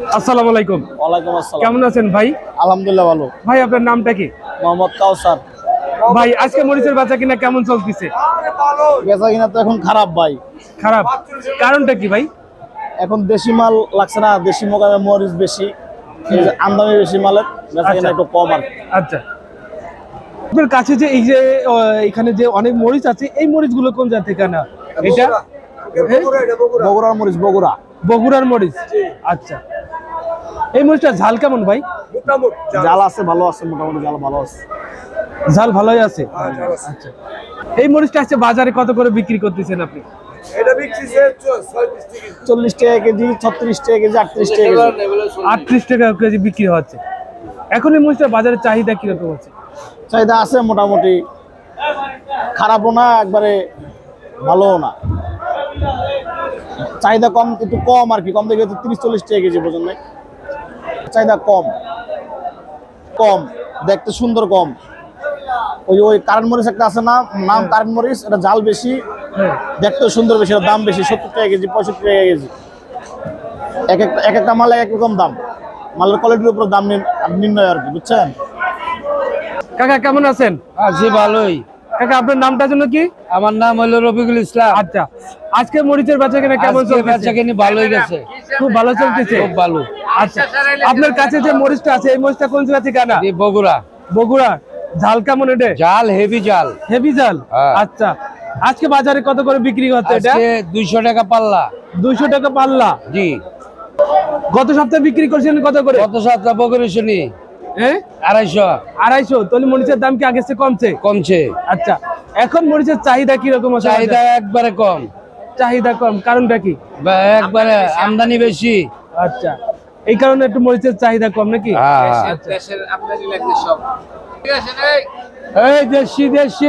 আসসালামু আলাইকুম। ওয়ালাইকুম আসসালাম। কেমন আছেন ভাই? আলহামদুলিল্লাহ ভালো। ভাই আপনার নামটা কি? মোহাম্মদ কাউসার। ভাই আজকে মরিচের বাচ্চা কিনা কেমন চলতেছে? বেচা কিনা তো এখন খারাপ ভাই। খারাপ। কারণটা কি ভাই? এখন দেশি মাল লাগছে না দেশি মোকামে মরিচ বেশি আমদানি বেশি মালের বেচা কিনা আচ্ছা। একটু কম আর আচ্ছা। আপনার কাছে যে এই যে এখানে যে অনেক মরিচ আছে এই মরিচগুলো কোন জাত থেকে না এটা বগুড়ার মরিচ বগুড়া। বগুড়ার মরিচ। আচ্ছা। এই মরিচটা ঝাল কেমন ভাই? জাল আছে ভালো আছে মোটামুটি জাল ভালো আছে। ঝাল ভালোই আছে? আচ্ছা। এই মরিচটা আছে বাজারে কত করে বিক্রি করতেছেন আপনি? চল্লিশ টাকা কেজি ছত্রিশ টাকা কেজি আটত্রিশ টাকা কেজি। আটত্রিশ টাকা কেজি বিক্রি হচ্ছে। এখন এই বাজারে চাহিদা কীরকম আছে? চাহিদা আছে মোটামুটি। খারাপও না একবারে ভালোও না। চাহিদা কম একটু কম আর কি। কম দেখে তিরিশ চল্লিশ টাকা কেজি পর্যন্ত। চাহিদা কম। কম দেখতে সুন্দর কম। ওই ওই কারেন্ট মরিচ একটা আছে না নাম কারেন্ট মরিচ এটা জাল বেশি হ্যাঁ। দেখতে সুন্দর বেশি দাম বেশি সত্তর টাকা কেজি পঁয়ষট্টি টাকা কেজি। এক একটা এক একটা মাল এক রকম দাম। মালের কোয়ালিটির উপর দাম নির্ণয় আর কি বুঝছেন? কাকা কেমন আছেন? আছি ভালোই। কাকা আপনার নামটা জন্য কি? আমার নাম হলো রফিকুল ইসলাম। আচ্ছা। আজকে মরিচের বেচা কেনা কেমন আজকে চলতেছে? বেচাকেনি ভালোই গেছে। খুব ভালো চলতেছে? খুব ভালো। আচ্ছা আপনার কাছে যে মরিচটা আছে এই মরিচটা কোন জায়গা থেকে আনা? বগুড়া। বগুড়া। ঝাল কেমন এটা? জাল হেভি জাল হেভি জাল। আচ্ছা। আজকে বাজারে কত করে বিক্রি হচ্ছে এটা? দুইশো টাকা পাল্লা। দুইশো টাকা পাল্লা। জি। গত সপ্তাহে বিক্রি করছেন কত করে? সাতটা বগুড়ি শুনি। হ্যাঁ আড়াইশো। আড়াইশো। তাহলে মরিচের দাম কি চেয়ে কমছে? কমছে। আচ্ছা। এখন মরিচের চাহিদা কীরকম আছে চাহিদা একবারে কম। চাহিদা কম। কারণটা কি? একবারে আমদানি বেশি। আচ্ছা। এই কারণে একটু মরিচের চাহিদা কম নাকি? হ্যাঁ। এই দেশি দেশি।